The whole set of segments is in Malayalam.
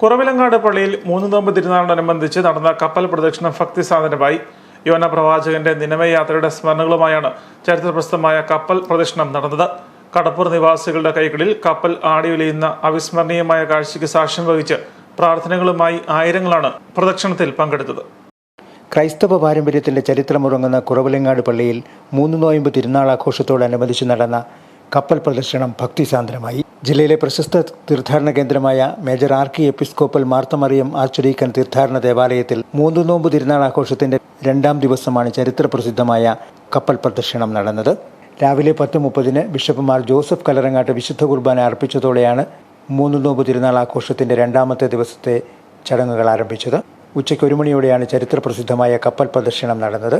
കുറവിലങ്ങാട് പള്ളിയിൽ മൂന്ന് നോമ്പ് തിരുനാളിനനുബന്ധിച്ച് നടന്ന കപ്പൽ പ്രദക്ഷിണം ഭക്തിസാധനമായി യോന പ്രവാചകന്റെ നിലമയ യാത്രയുടെ സ്മരണകളുമായാണ് ചരിത്രപ്രസിദ്ധമായ കപ്പൽ പ്രദക്ഷിണം നടന്നത്. കടപ്പൂർ നിവാസികളുടെ കൈകളിൽ കപ്പൽ ആടിയൊലിയുന്ന അവിസ്മരണീയമായ കാഴ്ചയ്ക്ക് സാക്ഷ്യം വഹിച്ച് പ്രാർത്ഥനകളുമായി ആയിരങ്ങളാണ് പ്രദക്ഷിണത്തിൽ പങ്കെടുത്തത്. ക്രൈസ്തവ പാരമ്പര്യത്തിന്റെ ചരിത്രമുറങ്ങുന്ന കുറവിലങ്ങാട് പള്ളിയിൽ മൂന്ന് നോയമ്പ് തിരുനാൾ ആഘോഷത്തോടനുബന്ധിച്ച് നടന്ന കപ്പൽ പ്രദർശനം ഭക്തിസാന്ദ്രമായി ജില്ലയിലെ പ്രശസ്ത തീർത്ഥാടന കേന്ദ്രമായ മേജർ ആർക്കി എപ്പിസ്കോപ്പൽ മാർത്തമറിയം ആർച്ചുരീക്കൻ തീർത്ഥാടന ദേവാലയത്തിൽ മൂന്ന് നോമ്പ് തിരുനാൾ ആഘോഷത്തിന്റെ രണ്ടാം ദിവസമാണ് ചരിത്രപ്രസിദ്ധമായ കപ്പൽ പ്രദർശനം നടന്നത്. രാവിലെ പത്ത് മുപ്പതിന് ബിഷപ്പുമാർ ജോസഫ് കലറങ്ങാട്ട് വിശുദ്ധ കുർബാന അർപ്പിച്ചതോടെയാണ് മൂന്ന് നോമ്പ് തിരുനാൾ ആഘോഷത്തിന്റെ രണ്ടാമത്തെ ദിവസത്തെ ചടങ്ങുകൾ ആരംഭിച്ചത്. ഉച്ചയ്ക്ക് ഒരു മണിയോടെയാണ് ചരിത്രപ്രസിദ്ധമായ കപ്പൽ പ്രദർശനം നടന്നത്.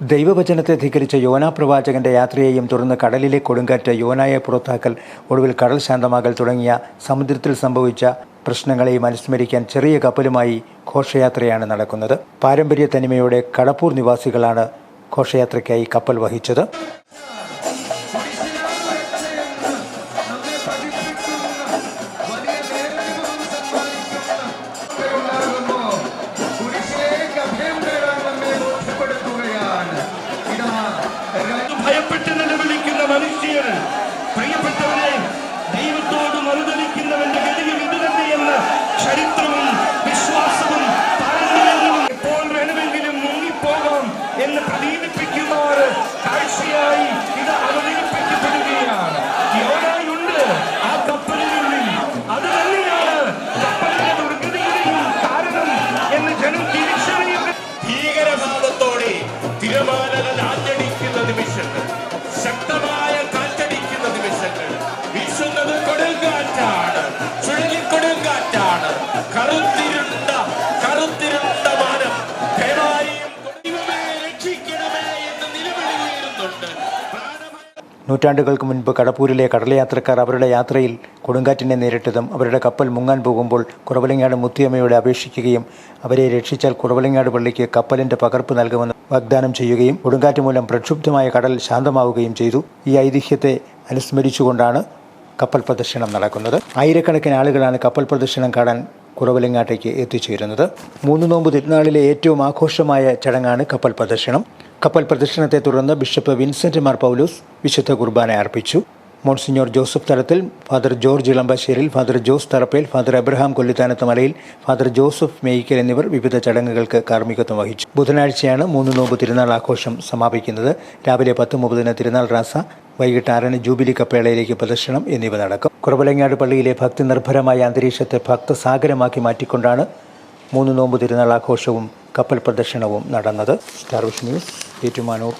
ദൈവവചനത്തെ ധിക്കരിച്ച യോനാ പ്രവാചകന്റെ യാത്രയെയും തുടർന്ന് കടലിലെ കൊടുങ്കാറ്റ് യോനായെ പുറത്താക്കൽ ഒടുവിൽ കടൽ ശാന്തമാകൽ തുടങ്ങിയ സമുദ്രത്തിൽ സംഭവിച്ച പ്രശ്നങ്ങളെയും അനുസ്മരിക്കാൻ ചെറിയ കപ്പലുമായി ഘോഷയാത്രയാണ് നടക്കുന്നത്. പാരമ്പര്യ തനിമയോടെ കടപ്പൂർ നിവാസികളാണ് ഘോഷയാത്രയ്ക്കായി കപ്പൽ വഹിച്ചത്. കൊടുങ്കാറ്റാണ് ചുഴലിക്കൊടുങ്കാറ്റാണ് കറുത്തിരുണ്ട കറുത്തിരുണ്ട നിലവിളി നൂറ്റാണ്ടുകൾക്ക് മുൻപ് കടപ്പൂരിലെ കടലയാത്രക്കാർ അവരുടെ യാത്രയിൽ കൊടുങ്കാറ്റിനെ നേരിട്ടതും അവരുടെ കപ്പൽ മുങ്ങാൻ പോകുമ്പോൾ കുറവലങ്ങാട് മുത്തിയമ്മയോട് അപേക്ഷിക്കുകയും അവരെ രക്ഷിച്ചാൽ കുറവലങ്ങാട് പള്ളിക്ക് കപ്പലിന്റെ പകർപ്പ് നൽകുമെന്ന് വാഗ്ദാനം ചെയ്യുകയും കൊടുങ്കാറ്റ് മൂലം പ്രക്ഷുബ്ധമായ കടൽ ശാന്തമാവുകയും ചെയ്തു. ഈ ഐതിഹ്യത്തെ അനുസ്മരിച്ചുകൊണ്ടാണ് കപ്പൽ പ്രദർശനം നടക്കുന്നത്. ആയിരക്കണക്കിന് ആളുകളാണ് കപ്പൽ പ്രദർശനം കാണാൻ കുറവലിങ്ങാട്ടേക്ക് എത്തിച്ചേരുന്നത്. മൂന്ന് നോമ്പ് തിരുനാളിലെ ഏറ്റവും ആഘോഷമായ ചടങ്ങാണ് കപ്പൽ പ്രദർശനം. കപ്പൽ പ്രദർശനത്തെ തുടർന്ന് ബിഷപ്പ് വിൻസെന്റ് മാർ പൗലൂസ് വിശുദ്ധ കുർബാന അർപ്പിച്ചു. Monsignor Joseph Thalathil father George Elampasseril father Jose Tharappel father Abraham Kollithanath Malayil father Joseph മേയ്ക്കൽ എന്നിവർ വിവിധ ചടങ്ങുകൾക്ക് കാർമ്മികത്വം വഹിച്ചു. ബുധനാഴ്ചയാണ് മൂന്ന് നോമ്പ് തിരുനാൾ ആഘോഷം സമാപിക്കുന്നത്. രാവിലെ പത്ത് മുപ്പതിന് തിരുനാൾ റാസ വൈകിട്ട് ആറിന് ജൂബിലി കപ്പേളയിലേക്ക് പ്രദർശനം എന്നിവ നടക്കും. കുറവലങ്ങാട് പള്ളിയിലെ ഭക്തി നിർഭരമായ അന്തരീക്ഷത്തെ ഭക്തസാഗരമാക്കി മാറ്റിക്കൊണ്ടാണ് മൂന്ന് നോമ്പ് തിരുനാൾ ആഘോഷവും കപ്പൽ പ്രദർശനവും നടന്നത്. Star news Ettumanoor.